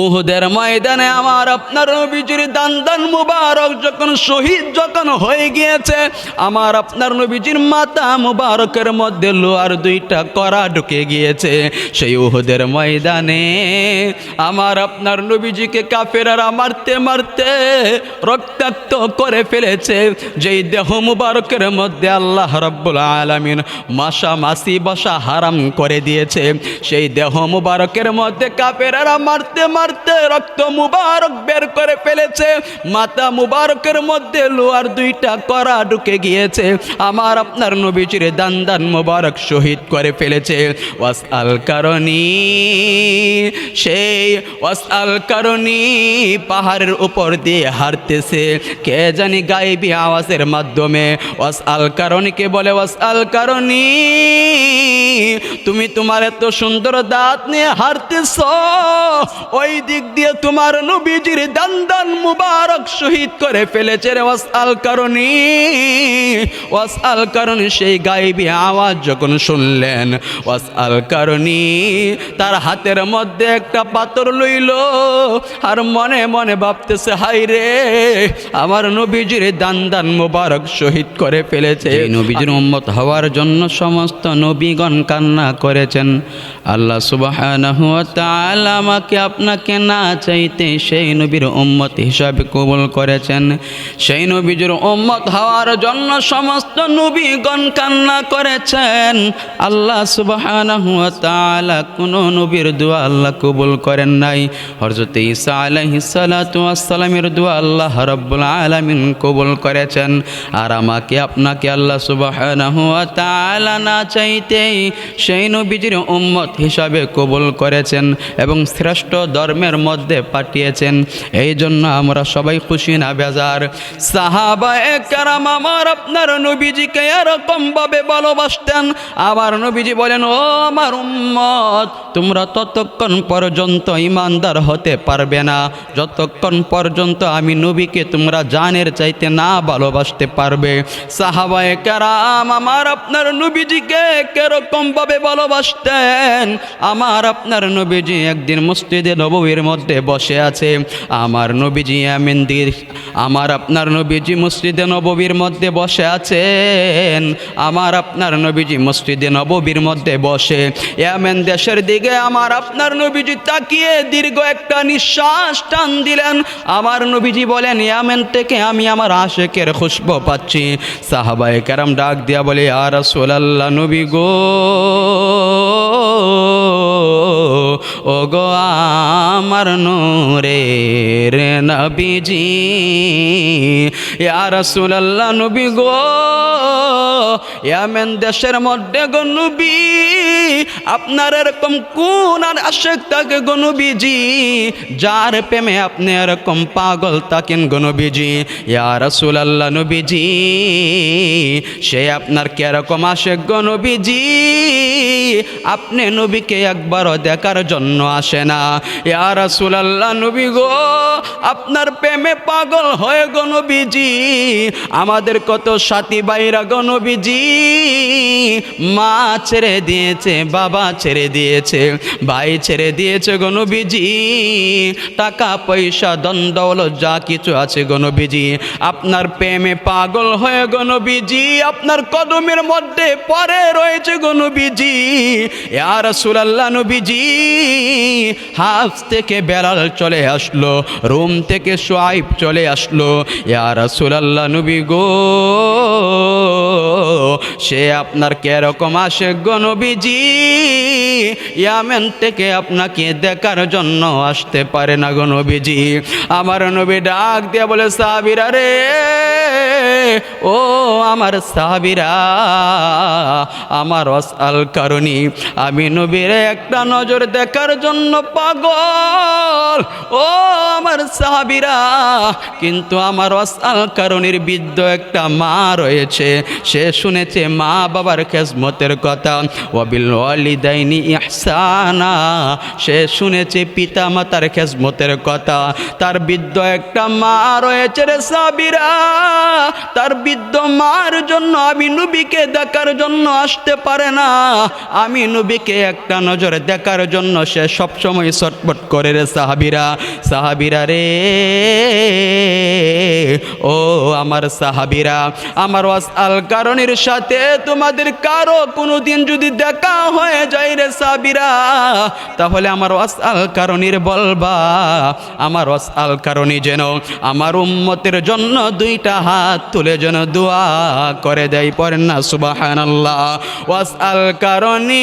উহুদের ময়দানে আমার আপনার নবীজির দান দান মুবারক যখন শহীদ যখন হয়ে গিয়েছে, আমার আপনার নবীজির মাতা মুবারকের মধ্যে লোহার দুইটা করা ঢুকে গিয়েছে। সেই উহুদের ময়দানে আমার আপনার নবীজিকে কাফেরারা মারতে মারতে রক্তাক্ত করে ফেলেছে। যেই দেহ মুবারকের মধ্যে আল্লাহ রব্বুল আলামিন মাসা মাসি বসা হারাম করে দিয়েছে। সেই দেহ মুবারকের মধ্যে কাফেরারা মারতে মারতে রক্ত মুবারক বের করে ফেলেছে। মাতা মুবারকের মধ্যে লোহার দুইটা করা ঢুকে গিয়েছে। আমার আপনার নবীজির দান দান মুবারক শহীদ করে ফেলেছে। ওয়াস আল কারণী, সেই ওয়াস আল কারণী পাহাড়ের উপর দিয়ে হারতেছে কে জানি গাইবি আওয়াজের মাধ্যমে ওয়াস আল কারণীকে বলে ওয়াস আল কারণী, তুমি তোমার এত সুন্দর দাঁত নিয়ে হারতেছ ওই দিক দিয়ে তোমার নবীজির দান দান মুবারক শহীদ করে ফেলেছে রে ওয়াস আল কারণী। ওয়াস আল কারণী সেই গাইবি আওয়াজ যখন শুনলেন ওয়াস আল কারণী তার হাতের মধ্যে একটা পাথর লইল আর মনে মনে ভাবতেছে হাই রে, আমার নবীজির দান দান মুবারক শহীদ করে ফেলেছে। নবীজির উম্মত হওয়ার জন্য সমস্ত নবীগণ কান্না করেছেন। আল্লাহ তাআলা আমাকে আপনাকে না চাইতে সেই নবীর উম্মত হিসাবে কবুল করেছেন। সেই নবীজির উম্মত হওয়ার জন্য সমস্ত নবীগণ কান্না করেছেন। আল্লাহ তাআলা কোন নবীর দোয়া আল্লাহ কবুল করেন নাই। হযরত ইসা আলাইহিস সালাতু ওয়াস সালামের দোয়া আল্লাহ রাব্বুল আলামিন কবুল করেছেন। আর আমাকে, আপনাকে আল্লাহ তাআলা না চাইতেই সেই নবীজির উম্মত হিসাবে কবুল করেছেন। এবং শ্রেষ্ঠ ধর্মের মধ্যে পাঠিয়েছেন। এই জন্য আমরা সবাই খুশি না, বেজার। সাহাবায়ে কারাম আমার আপনার নবীজিকে এরকম ভাবে ভালোবাসতেন। আবার নবীজি বলেন, ও আমার উম্মত, তোমরা ততক্ষণ পর্যন্ত ইমানদার হতে পারবে না। যতক্ষণ পর্যন্ত আমি নবীকে তোমরা জানের চাইতে না ভালোবাসতে পারবে। সাহাবায়ে কারাম আমার আপনার নবীজিকে কেরকম ভাবে ভালোবাসতেন। আমার আপনার নবীজি একদিন মসজিদে নববীর মধ্যে বসে আছে। আমার নবীজি আমিনদির আমার আপনার নবীজি মসজিদে নববীর মধ্যে বসে আছেন। আমার আপনার নবীজি মসজিদে নববীর মধ্যে বসে। ইয়ামেন দেশের দিকে আমার আপনার নবীজি তাকিয়ে দীর্ঘ একটা নিঃশ্বাস টান দিলেন। আমার নবীজি বলেন ইয়ামেন থেকে আমি আমার আশেকের খুশবু পাচ্ছি। সাহাবায়ে কেরাম ডাক দিয়া বলে আর সোলাল্লাহ নবী গো। ও গো আমার নূরের নবীজি ইয়া রাসূলুল্লাহ নবী গো ইয়ামেন দেশের মধ্যে গো নবী। আপনার এরকম কোন আর আশেক তাকে গো নবীজি? যার প্রেমে আপনি এরকম পাগল তাকেন গো নবীজি? ইয়া রাসূলুল্লাহ নবীজি, সে আপনার কীরকম আশেক গো নবীজি? আপনি নবীকে একবারও দেখার জন্য আসে না। ইয়া রাসূলুল্লাহ নবী গো, আপনার প্রেমে পাগল হয়ে গো নবীজি। আমাদের কত সাথী বাইরা গো নবীজি? মা ছেড়ে দিয়েছে বাবা ছেড়ে দিয়েছে, ভাই ছেড়ে দিয়েছে গো নবীজি। টাকা, পয়সা দ্বন্দ্বল যা কিছু আছে গো নবীজি। আপনার প্রেমে পাগল হয়ে গো নবীজি, আপনার কদমের মধ্যে পরে রয়েছে গো নবীজি। ইয়া রাসূলুল্লাহ নবীজি, হাফ থেকে বেলাল চলে আসলো, রুম থেকে সোয়াইব চলে আসলো। ইয়া রাসূলুল্লাহ নবী গো, সে আপনার কেরকম আসে গো ইয়ামেন থেকে আপনাকে দেখার জন্য আসতে পারে না গো নবীজি। আমার নবী ডাক দিয়ে বলে, সাহাবিরা রে, ও আমার সাহাবিরা, আমার অসাল কারণী, আমি নবীর একটা নজর দেখার জন্য পাগল। ও আমার সাহাবিরা, কিন্তু আমার আল কারণীর বৃদ্ধ একটা মা রয়েছে। সে শুনেছে মা বাবার খেসমতের কথা। ওয়াবিল ওয়ালিদাইনি ইহসানা। সে শুনেছে পিতা মাতার খেসমতের কথা। তার বৃদ্ধ একটা মা রয়েছে রে সাবিরা তার বৃদ্ধ মার জন্য আমি নবীকে দেখার জন্য আসতে পারে না। আমি নবীকে একটা নজরে দেখার জন্য সে সবসময় ছটপট করে রে সাহাবিরা। সাহাবিরা রে ও আমার সাহাবিরা, আমার ওয়াস আল কারণের সাথে তোমাদের কারও কোনোদিন যদি দেখা হয়ে যায় রে সাহাবিরা, তাহলে আমার ওয়াস আল কারণের বলবা, আমার ওয়াস আল কারণই যেন আমার উম্মতের জন্য দুইটা হাত তুলে যেন দোয়া করে দেয়, পড়েন না সুবাহান আল্লাহ ওয়াস আল কারণে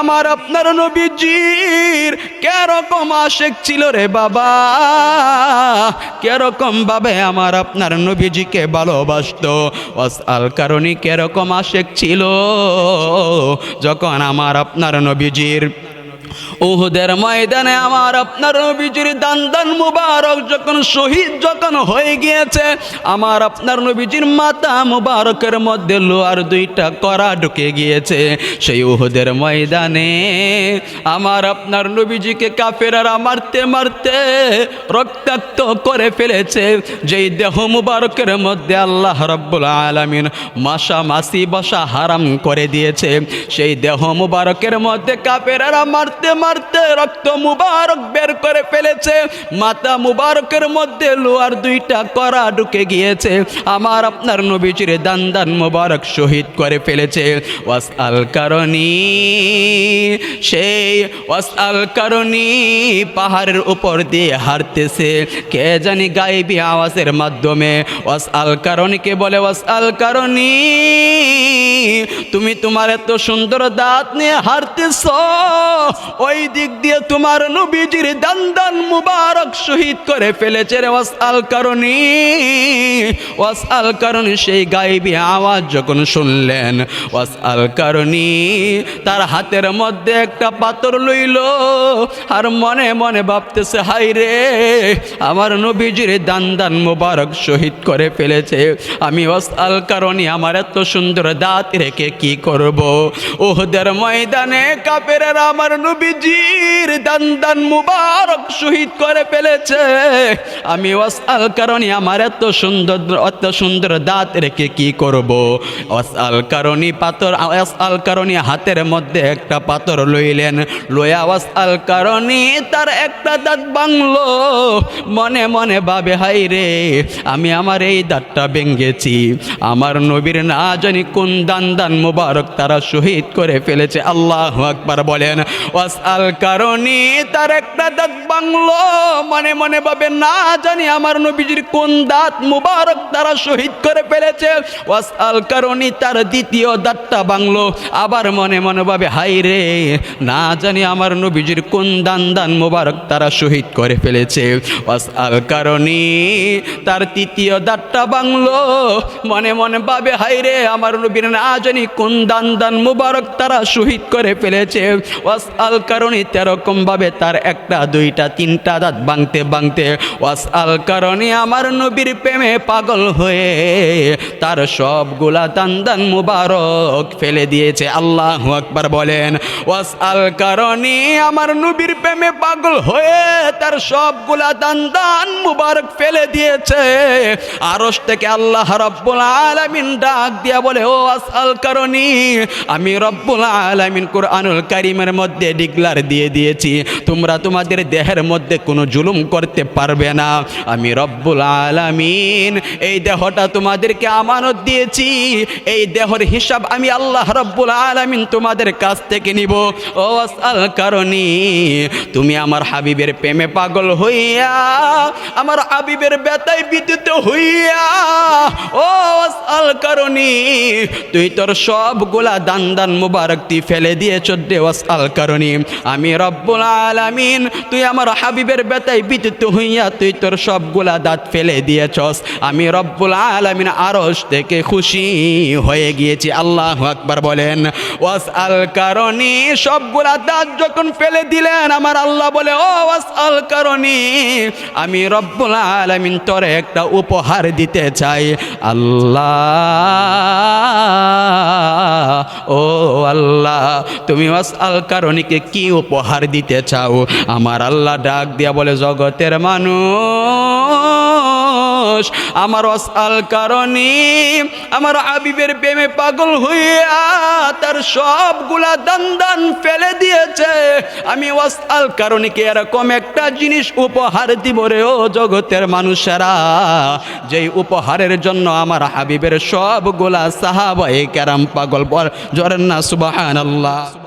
আমার আপনার নবীজির কেরকম আশেক ছিল রে বাবা। ভাবে আমার আপনার নবীজিকে ভালোবাসত। অসাল কারণে কেরকম আশেক ছিল। যখন আমার আপনার নবীজির উহুদের ময়দানে আমার আপনার নবীজির দান দান মুবারক যখন শহীদ যখন হয়ে গিয়েছে, আমার আপনার নবীজির মাতা মুবারকের মধ্যে লোহার দুইটা করা ঢুকে গিয়েছে। সেই উহুদের ময়দানে আমার আপনার নবীজিকে কাফেরারা মারতে মারতে রক্তাক্ত করে ফেলেছে। যেই দেহ মুবারকের মধ্যে আল্লাহ রব্বুল আলামিন মাসা মাসি বসা হারাম করে দিয়েছে। সেই দেহ মুবারকের মধ্যে কাফেরারা মারতে মারতে মারতে, রক্ত মুবারক বের করে ফেলেছে। মাতা মুবারকের মধ্যে লোহার দুইটা করা ঢুকে গিয়েছে। আমার আপনার নবীজির দান দান মুবারক শহীদ করে ফেলেছে। ওয়াস আল কারণী, সেই ওয়াস আল কারণী পাহাড়ের উপর দিয়ে হারতেছে কে জানি গাইবি আওয়াজের মাধ্যমে ওয়াস আল কারণীকে বলে ওয়াস আল কারণী, তুমি তোমার এত সুন্দর দাঁত নিয়ে হারতেছ ওই দিক দিয়ে তোমার নবীজির দান দান মুবারক শহীদ করে ফেলেছে রে ওয়াস আল কারণী। ওয়াস আল কারণী সেই গাইবি আওয়াজ যখন শুনলেন ওয়াস আল কারণী তার হাতের মধ্যে একটা পাথর লইল আর মনে মনে ভাবতেছে হাই রে, আমার নবীজির দান দান মুবারক শহীদ করে ফেলেছে। আমি ওয়াস আল কারণী, আমার এত সুন্দর দাঁত রেখে কি করব? ওহদের ময়দানে কাপের আমার হাতের মধ্যে একটা পাথর লইলেন। লয়া ওয়াস আল কারণী তার একটা দাঁত বাংলো মনে মনে ভাবে হাই রে, আমি আমার এই দাঁতটা ভেঙ্গেছি আমার নবীর না জানি কোন দান দান মুবারক তারা শহীদ করে ফেলেছে। আল্লাহ আকবার বলেন আল কারণী, তার একটা দাঁত বাংলো। মনে মনে ভাবে, না জানি আমার নবীজির কোন দাঁত মুবারক তারা শহীদ করে ফেলেছে। ওয়াস আল কারণী, তার দ্বিতীয় দাঁতটা বাংলো। আবার মনে মনে ভাবে হাই রে, না জানি আমার নবীজির কোন দান দান মুবারক তারা শহীদ করে ফেলেছে। ওয়াস আল কারণী, তার তৃতীয় দাঁতটা বাংলো। মনে মনে ভাবে হাই রে, আমার নবীর না জানি কোন দান দান মুবারক তারা শহীদ করে ফেলেছে। ওয়াস আল কারণী তেরকম ভাবে তার একটা, দুইটা, তিনটা দাঁত বাংতে বাংতে ওয়াস আল কারণী আমার নবীর প্রেমে পাগল হয়ে তার সবগুলা দান মুবারক ফেলে দিয়েছে। আল্লাহ আকবার বলেন ওয়াস আল কারণী আমার নবীর প্রেমে পাগল হয়ে তার সবগুলা দান মুবারক ফেলে দিয়েছে। আরস থেকে আল্লাহ রব্বুল আলামিন ডাক দিয়া বলে, ও আসাল কারণী আমি রব্বুল আলামিন কোরআনুল কারিমের মধ্যে ডিগলার দিয়ে দিয়েছি। তোমরা তোমাদের দেহের মধ্যে কোনো জুলুম করতে পারবে না। আমি রব্বুল আলামিন, এই দেহটা তোমাদেরকে আমানত দিয়েছি। এই দেহর হিসাব আমি আল্লাহ রব্বুল আলামিন তোমাদের কাছ থেকে নিব। ও আসাল কারণী, তুমি আমার হাবিবের প্রেমে পাগল হইয়া, আমার হাবিবের বেতায় বিদ্যুৎ হইয়া, ও আল কারণী, তুই তোর সবগুলা দান দান মুবারক তুই ফেলে দিয়েছ দেওয়াস আল কারণী। আমি রব্বুল আলামিন, তুই আমার হাবিবের বেতায় বিদ্যুৎ হইয়া তুই তোর সবগুলা দাঁত ফেলে দিয়েছস। আমি রব্বুল আলামিন আরস থেকে খুশি হয়ে গিয়েছি। আল্লাহ আকবার বলেন ওয়াস আল কারণী, সবগুলা দাঁত যখন ফেলে দিলেন, আমার আল্লাহ বলে, ও ওয়াস আল কারণী, আমি রব্বুল আলামিন তোরে একটা উপহার দিতে চাই। আল্লাহ, ও আল্লাহ, তুমি ওয়াস আল কারণীকে কি উপহার দিতে চাও? আমার আল্লাহ ডাক দিয়া বলে, জগতের মানুষ, আমার অসাল কারণে আমার হাবিবের প্রেমে পাগল হইয়া তার সবগুলা দান দান ফেলে দিয়েছে। আমি ওয়াসাল কারণে কি এরকম একটা জিনিস উপহার দিব রে ও জগতের মানুষেরা? যেই উপহারের জন্য আমার হাবিবের সবগুলা সাহাবায়ে কেরাম পাগল বল জরেন না সুবাহান আল্লাহ